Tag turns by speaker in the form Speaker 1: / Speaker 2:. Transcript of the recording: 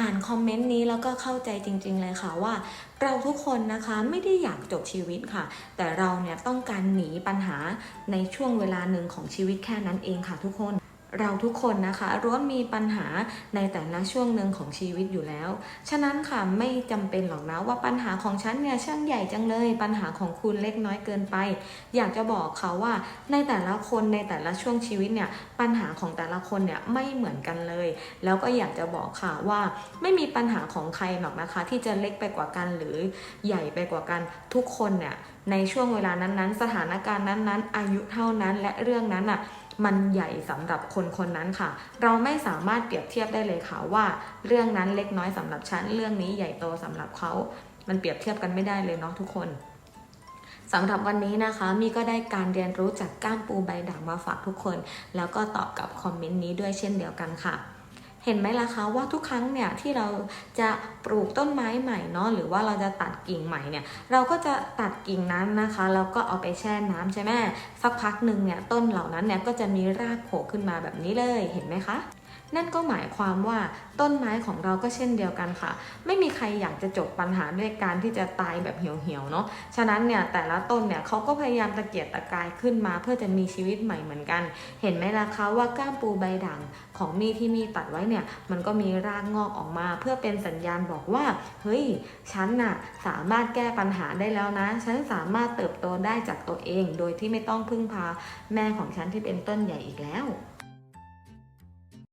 Speaker 1: อ่านคอมเมนต์นี้แล้วก็เข้าใจจริง ๆ เลยค่ะว่า เราทุกคนนะคะไม่ได้อยากจบชีวิตค่ะ แต่เราเนี่ยต้องการหนีปัญหาในช่วงเวลาหนึ่งของชีวิตแค่นั้นเองค่ะทุกคน เราทุกคนนะคะล้วนมีปัญหาในแต่ละช่วงหนึ่งของชีวิตอยู่แล้ว ฉะนั้นค่ะไม่จำเป็นหรอกนะว่าปัญหาของฉันเนี่ยช่างใหญ่จังเลย ปัญหาของคุณเล็กน้อยเกินไป อยากจะบอกเขาว่าในแต่ละคนในแต่ละช่วงชีวิตเนี่ยปัญหาของแต่ละคนเนี่ยไม่เหมือนกันเลย แล้วก็อยากจะบอกค่ะว่าไม่มีปัญหาของใครหรอกนะคะ ที่จะเล็กไปกว่ากันหรือใหญ่ไปกว่ากันทุกคนเนี่ยในช่วงเวลานั้นๆ สถานการณ์นั้นๆ อายุเท่านั้นและเรื่องนั้นอะมันใหญ่สำหรับคนคนนั้นค่ะ เราไม่สามารถเปรียบเทียบได้เลยค่ะว่า เรื่องนั้นเล็กน้อยสำหรับฉัน เรื่องนี้ใหญ่โตสำหรับเขา มันเปรียบเทียบกันไม่ได้เลยเนาะทุกคนสำหรับวันนี้นะคะ มีก็ได้การเรียนรู้จากก้ามปูใบด่างมาฝากทุกคน แล้วก็ตอบกับคอมเมนต์นี้ด้วยเช่นเดียวกันค่ะ เห็นไหมล่ะคะว่าทุกครั้งเนี่ยที่เราจะปลูกต้นไม้ใหม่เนาะหรือว่าเราจะตัดกิ่งใหม่เนี่ยเราก็จะตัดกิ่งนั้นนะคะแล้วก็เอาไปแช่น้ำใช่ไหมสักพักหนึ่งเนี่ยต้นเหล่านั้นเนี่ยก็จะมีรากโผล่ขึ้นมาแบบนี้เลยเห็นไหมคะ นั่นก็หมายความว่าต้นไม้ของเราก็เช่นเดียวกันค่ะ ไม่มีใครอยากจะจบปัญหาด้วยการที่จะตายแบบเหี่ยวๆเนาะฉะนั้นเนี่ยแต่ละต้นเนี่ยเขาก็พยายามตะเกียกตะกายขึ้นมา เพื่อจะมีชีวิตใหม่เหมือนกัน เห็นไหมล่ะคะว่าก้ามปูใบด่างของมีที่มีตัดไว้เนี่ยมันก็มีรากงอกออกมา เพื่อเป็นสัญญาณบอกว่าเฮ้ยฉันน่ะสามารถแก้ปัญหาได้แล้วนะ ฉันสามารถเติบโตได้จากตัวเอง โดยที่ไม่ต้องพึ่งพาแม่ของฉันที่เป็นต้นใหญ่อีกแล้ว